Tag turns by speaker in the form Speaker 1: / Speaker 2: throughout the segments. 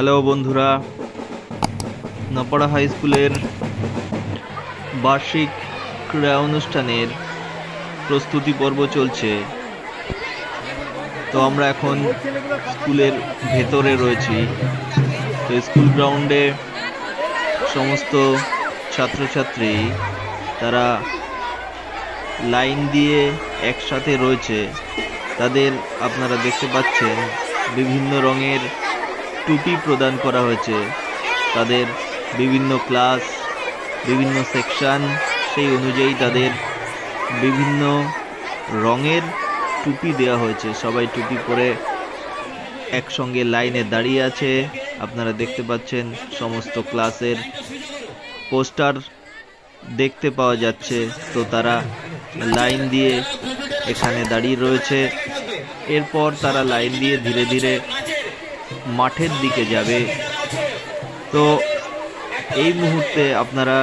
Speaker 1: Hello বন্ধুরা, নপাড়া high স্কুলের বার্ষিক ক্রীড়া অনুষ্ঠানের প্রস্তুতি পর্ব চলছে। তো আমরা এখন স্কুলের ভেতরে রয়েছি। তো স্কুল গ্রাউন্ডে সমস্ত ছাত্রছাত্রী, তারা লাইন দিয়ে একসাথে রয়েছে। তাদের আপনারা দেখতে পাচ্ছেন বিভিন্ন রঙের টুপি প্রদান করা হয়েছে। তাদের বিভিন্ন ক্লাস, বিভিন্ন সেকশন, সেই অনুযায়ী তাদের বিভিন্ন রঙের টুপি দেওয়া হয়েছে। সবাই টুপি পরে একসঙ্গে লাইনে দাঁড়িয়ে আছে। আপনারা দেখতে পাচ্ছেন সমস্ত ক্লাসের পোস্টার দেখতে পাওয়া যাচ্ছে। তো তারা লাইন দিয়ে এখানে দাঁড়িয়ে রয়েছে। এরপর তারা লাইন দিয়ে ধীরে ধীরে মাঠের দিকে যাবে। তো এই মুহূর্তে আপনারা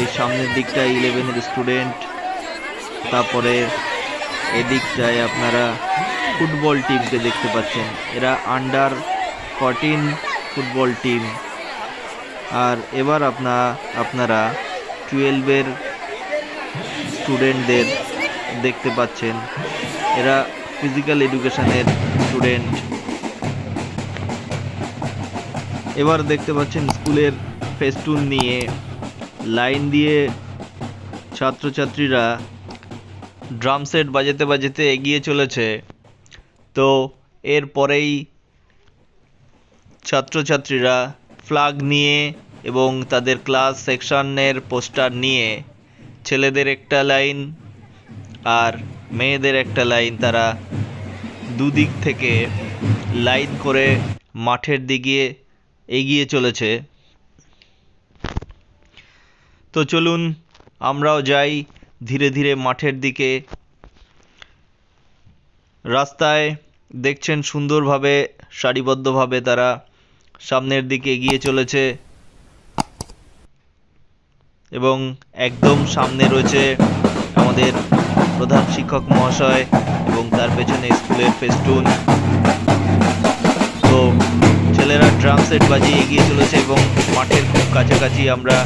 Speaker 1: এই সামনের দিকটা ইলেভেনের স্টুডেন্ট তারপরে এদিকটায় আপনারা ফুটবল টিমকে দেখতে পাচ্ছেন। এরা আন্ডার ফরটিন ফুটবল টিম আর এবার আপনা, আপনারা টুয়েলভের স্টুডেন্টদের দেখতে পাচ্ছেন। এরা ফিজিক্যাল এডুকেশনের স্টুডেন্ট এবার দেখতে পাচ্ছেন স্কুলের ফেস্টুন নিয়ে লাইন দিয়ে ছাত্রছাত্রীরা ড্রাম সেট বাজাতে বাজাতে এগিয়ে চলেছে। তো এরপরেই ছাত্রছাত্রীরা ফ্লাগ নিয়ে এবং তাদের ক্লাস সেকশনের পোস্টার নিয়ে ছেলেদের একটা লাইন আর মেয়েদের একটা লাইন তারা দুদিক থেকে লাইন করে মাঠের দিকে এগিয়ে চলেছে। তো চলুন, আমরাও যাই ধীরে ধীরে মাঠের দিকে। রাস্তায় দেখছেন সুন্দরভাবে, সারিবদ্ধভাবে তারা সামনের দিকে এগিয়ে চলেছে। এবং একদম সামনে রয়েছে আমাদের প্রধান শিক্ষক মহাশয় এবং তার পেছনে স্কুলের ফেস্টুন। তো ড্রাম সেট বাজিয়ে এগিয়ে চলেছে এবং মাঠের খুব কাছাকাছি আমরা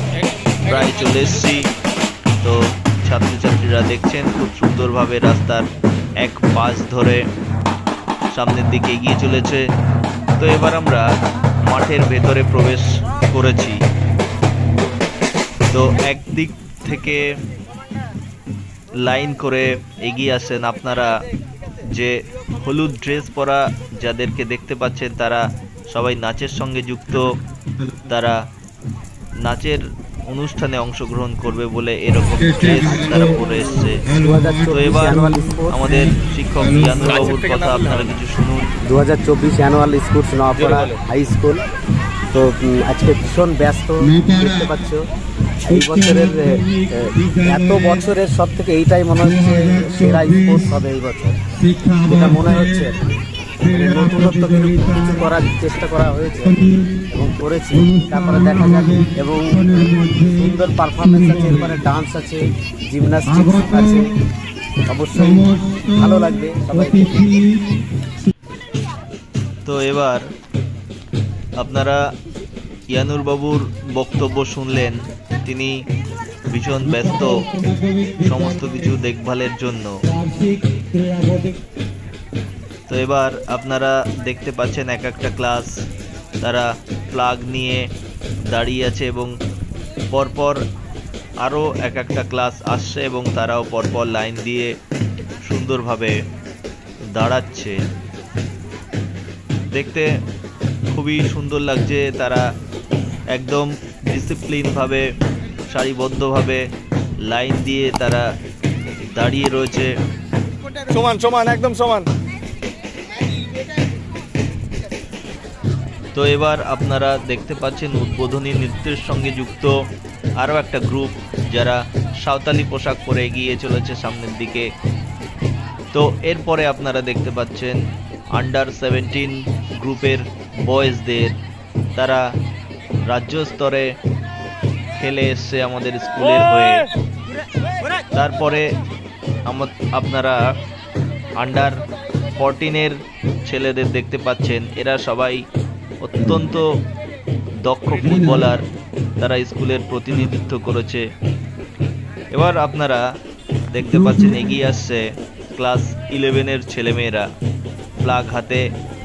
Speaker 1: প্রায় চলে এসেছি। তো ছাত্রছাত্রীরা দেখছেন খুব সুন্দরভাবে রাস্তার এক পাশ ধরে সামনের দিকে এগিয়ে চলেছে। তো এবার আমরা মাঠের ভেতরে প্রবেশ করেছি। তো একদিক থেকে লাইন করে এগিয়ে আসেন আপনারা। যে হলুদ ড্রেস পরা যাদেরকে দেখতে পাচ্ছেন তারা সবাই নাচের সঙ্গে যুক্ত। তারা নাচের অনুষ্ঠানে অংশগ্রহণ করবে বলে এরকম তারা পরে এসছে। তো এবার আমাদের শিক্ষক ইয়ানুর বাবুর কথা আপনারা কিছু শুনুন।
Speaker 2: দু হাজার চব্বিশ annual sports Nowapara high school তো আজকে ভীষণ ব্যস্ত, দেখতে পাচ্ছ। এই বছরের এত বছরের সব থেকে এইটাই মনে হচ্ছে সেরা স্পোর্টস হবে এই বছর। যেটা মনে হচ্ছে। মানে নতুনত্ব কিছু করার চেষ্টা করা হয়েছে এবং করেছি। তারপরে দেখা যাক। এবং সুন্দর পারফরমেন্স আছে, এরপরে ডান্স আছে জিমনাস্টিক্স আছে। অবশ্যই ভালো লাগবে সবাইকে।
Speaker 1: তো এবার আপনারা ইয়ানুর বাবুর বক্তব্য শুনলেন। তিনি ভীষণ ব্যস্ত, সমস্ত কিছু দেখভালের জন্য। তো এবার আপনারা দেখতে পাচ্ছেন এক একটা ক্লাস তারা ফ্লাগ নিয়ে দাঁড়িয়ে আছে এবং পরপর আরও এক একটা ক্লাস আসছে এবং তারাও পরপর লাইন দিয়ে সুন্দরভাবে দাঁড়াচ্ছে। দেখতে খুবই সুন্দর লাগছে, তারা একদম ডিসিপ্লিনভাবে সারিবদ্ধভাবে লাইন দিয়ে তারা দাঁড়িয়ে রয়েছে।
Speaker 3: সমান সমান, একদম সমান।
Speaker 1: তো এবার আপনারা দেখতে পাচ্ছেন উদ্বোধনী নৃত্যের সঙ্গে যুক্ত আরও একটা গ্রুপ যারা সাঁওতালি পোশাক পরে এগিয়ে চলেছে সামনের দিকে। তো এরপরে আপনারা দেখতে পাচ্ছেন আন্ডার সেভেন্টিন গ্রুপের বয়েজদের তারা রাজ্য স্তরে খেলে এসছে আমাদের স্কুলের হয়ে। তারপরে আপনারা আন্ডার ফরটিনের ছেলেদের দেখতে পাচ্ছেন। এরা সবাই অত্যন্ত দক্ষ ফুটবলার তারা স্কুলের প্রতিনিধিত্ব করেছে। এবার আপনারা দেখতে পাচ্ছেন এগিয়ে আসছে ক্লাস ইলেভেনের ছেলেমেয়েরা। ফ্লাগ হাতে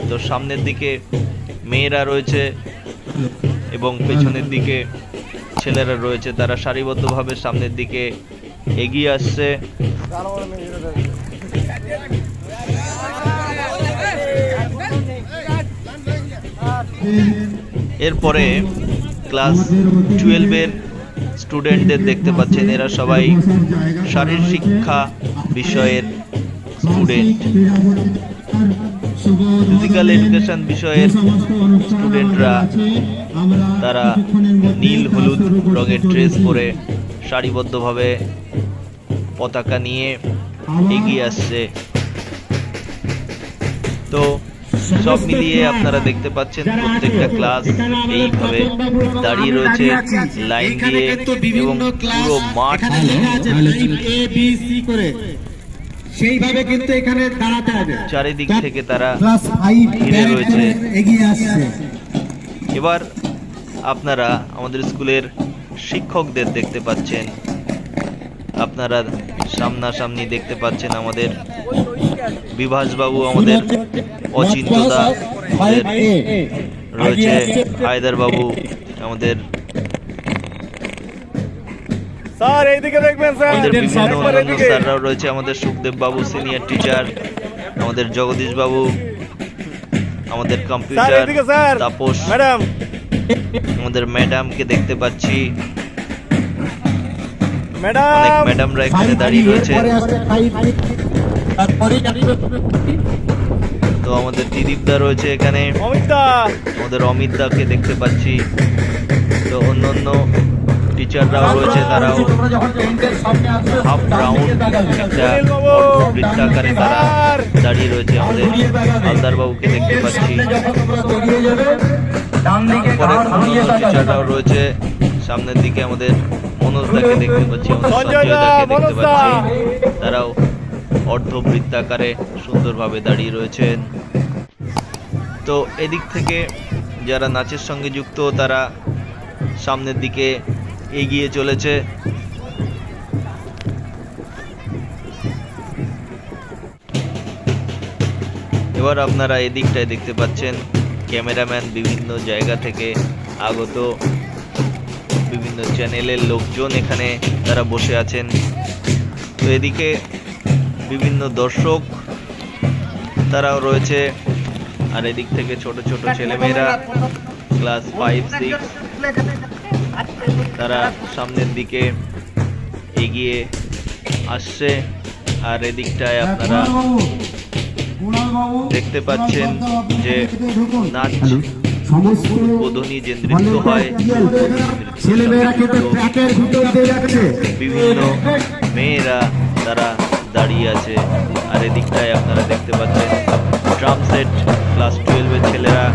Speaker 1: তো সামনের দিকে মেয়েরা রয়েছে এবং পেছনের দিকে ছেলেরা রয়েছে। তারা সারিবদ্ধভাবে সামনের দিকে এগিয়ে আসছে। এরপরে ক্লাস টুয়েলভের স্টুডেন্টদের দেখতে পাচ্ছেন, এরা সবাই শারীর শিক্ষা বিষয়ের স্টুডেন্ট। ফিজিক্যাল এডুকেশন বিষয়ের স্টুডেন্টরা, তারা নীল, হলুদ রঙের ড্রেস পরে সারিবদ্ধভাবে পতাকা নিয়ে এগিয়ে আসছে। তো সব মিলিয়ে আপনারা দেখতে পাচ্ছেন প্রত্যেকটা ক্লাস এইভাবে দাঁড়িয়ে রয়েছে লাইন দিয়ে এবং পুরো মাঠ
Speaker 4: সেইভাবে কিন্তু এখানে দাঁড়াতে হবে।
Speaker 1: চারিদিক থেকে তারা ঘিরে রয়েছে।
Speaker 4: এগিয়ে আসছে।
Speaker 1: এবার আপনারা আমাদের স্কুলের শিক্ষকদের দেখতে পাচ্ছেন। আপনারা সামনাসামনি দেখতে পাচ্ছেন আমাদের বিভাসবাবু আমাদের অচিন্তদা আমাদের রয়েছে হায়দার বাবু আমাদের
Speaker 3: স্যার এইদিকে দেখবেন স্যার।
Speaker 1: আমাদের বিভিন্ন অন্যান্য স্যাররাও রয়েছে আমাদের সুখদেব বাবু সিনিয়র টিচার আমাদের জগদীশ বাবু আমাদের কম্পিউটার তাপস
Speaker 3: ম্যাডাম।
Speaker 1: আমাদের ম্যাডামকে দেখতে পাচ্ছি। অনেক
Speaker 3: ম্যাডাম
Speaker 1: ম্যাডামরা এখানে দাঁড়িয়ে রয়েছে।
Speaker 4: তারপরে
Speaker 1: তো আমাদের দিদীপদা রয়েছে এখানে।
Speaker 3: অমিতা
Speaker 1: আমাদের অমিত দাকে দেখতে পাচ্ছি। তো অন্য অন্য টিচাররাও রয়েছে তারাও হাফ রাউন্ড একটা বৃত্তাকারে তারা দাঁড়িয়ে রয়েছে আমাদের। হালদার বাবুকে দেখতে পাচ্ছি। পরে অন্য টিচাররাও রয়েছে। সামনের দিকে আমাদের মনোজ দাকে দেখতে পাচ্ছি দাকে দেখতে। পাচ্ছি। তারাও অর্ধ বৃত্তাকারে সুন্দরভাবে দাঁড়িয়ে রয়েছেন। তো এদিক থেকে যারা নাচের সঙ্গে যুক্ত তারা সামনের দিকে এগিয়ে চলেছে। এবার আপনারা এদিকটায় দেখতে পাচ্ছেন ক্যামেরাম্যান বিভিন্ন জায়গা থেকে আগত বিভিন্ন চ্যানেলের লোকজন এখানে তারা বসে আছেন। তো এদিকে বিভিন্ন দর্শক তারাও রয়েছে। আর এদিক থেকে ছোট ছোট ছেলেমেয়েরা ক্লাস ফাইভ সিক্স তারা সামনের দিকে এগিয়ে আসছে। আর এদিকটায় আপনারা দেখতে পাচ্ছেন যে নাচ
Speaker 4: সমস্ত
Speaker 1: উদ্বোধনী যে নৃত্য হয়
Speaker 4: ছেলেমেয়েরা কিন্তু ট্র্যাকের ভিতর দিয়ে যাচ্ছে।
Speaker 1: বিভিন্ন মেয়েরা তারা দাঁড়িয়ে আছে। আর এদিকটায় আপনারা দেখতে পাচ্ছেন ড্রাম সেট ক্লাস টুয়েলভের ছেলেরা।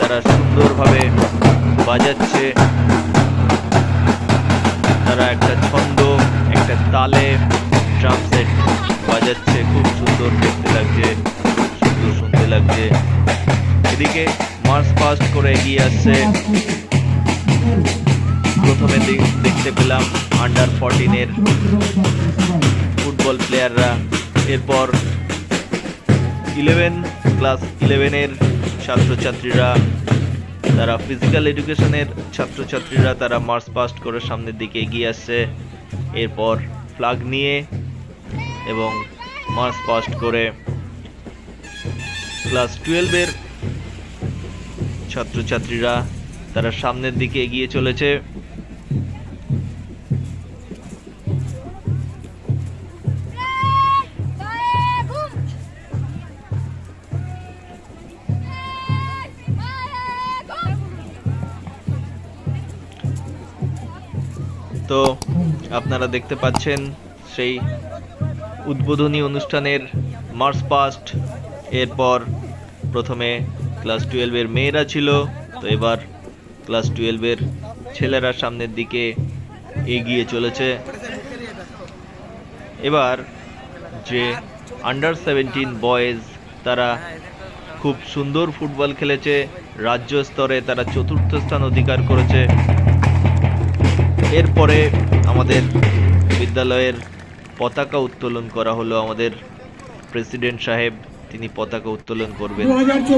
Speaker 1: তারা সুন্দরভাবে বাজাচ্ছে। তারা একটা ছন্দ একটা তালে ড্রাম সেট বাজাচ্ছে। খুব সুন্দর দেখতে লাগছে সুন্দর শুনতে লাগছে। এদিকে মার্চ পাস্ট করে এগিয়ে আসছে। প্রথমে দেখতে পেলাম আন্ডার ফোরটিনের ফুটবল প্লেয়াররা এরপর ইলেভেন ক্লাস ইলেভেনের ছাত্রছাত্রীরা, তারা ফিজিক্যাল এডুকেশনের ছাত্রছাত্রীরা, তারা মার্চ পাস্ট করে সামনের দিকে এগিয়ে আসছে। এরপর ফ্লাগ নিয়ে এবং মার্চ পাস্ট করে ক্লাস টুয়েলভের ছাত্রছাত্রীরা তারা সামনের দিকে এগিয়ে চলেছে। তো আপনারা দেখতে পাচ্ছেন সেই উদ্বোধনী অনুষ্ঠানের মার্চ পাস্ট, এরপর প্রথমে ক্লাস টুয়েলভের মেয়েরা ছিল। তো এবার ক্লাস টুয়েলভের ছেলেরা সামনের দিকে এগিয়ে চলেছে। এবার যে আন্ডার সেভেন্টিন বয়েজ তারা খুব সুন্দর ফুটবল খেলেছে, রাজ্য স্তরে তারা চতুর্থ স্থান অধিকার করেছে। এরপরে আমাদের বিদ্যালয়ের পতাকা উত্তোলন করা হলো আমাদের প্রেসিডেন্ট সাহেব। তিনি পতাকা উত্তোলন করবেন।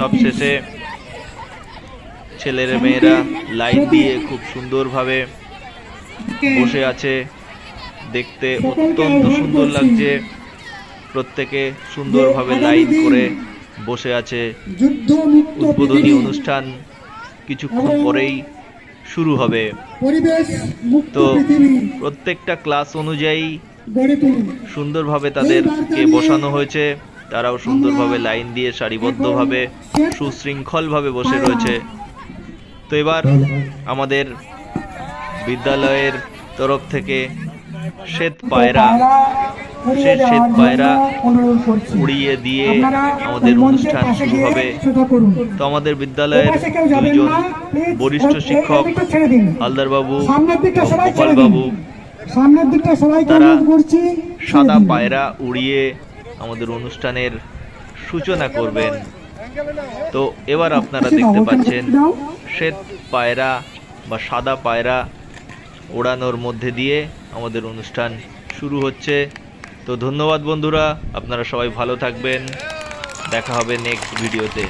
Speaker 1: সবশেষে ছেলেরা মেয়েরা লাইন দিয়ে খুব সুন্দরভাবে বসে আছে। দেখতে অত্যন্ত সুন্দর লাগছে। প্রত্যেকে সুন্দরভাবে লাইন করে বসে আছে। উদ্বোধনী অনুষ্ঠান কিছুক্ষণ পরেই শুরু হবে। তো প্রত্যেকটা ক্লাস অনুযায়ী সুন্দরভাবে তাদেরকে বসানো হয়েছে। তারাও সুন্দরভাবে লাইন দিয়ে সারিবদ্ধভাবে সুশৃঙ্খলভাবে বসে রয়েছে। তো এবার আমাদের বিদ্যালয়ের তরফ থেকে শ্বেত পায়রা সে শ্বেত পায়রা উড়িয়ে দিয়ে আমাদের অনুষ্ঠান শুরু হবে। তো আমাদের বিদ্যালয়ের দুইজন বরিষ্ঠ শিক্ষক হালদার বাবু
Speaker 4: সামনের দিকটা সবাই
Speaker 1: গোপাল বাবু
Speaker 4: সামনের দিকটা সবাইকে
Speaker 1: তারা
Speaker 4: করছি।
Speaker 1: সাদা পায়রা উড়িয়ে আমাদের অনুষ্ঠানের সূচনা করবেন। তো এবার আপনারা দেখতে পাচ্ছেন শ্বেত পায়রা বা সাদা পায়রা ওড়ানোর মধ্যে দিয়ে আমাদের অনুষ্ঠান শুরু হচ্ছে। তো ধন্যবাদ বন্ধুরা আপনারা সবাই ভালো থাকবেন। দেখা হবে নেক্সট ভিডিওতে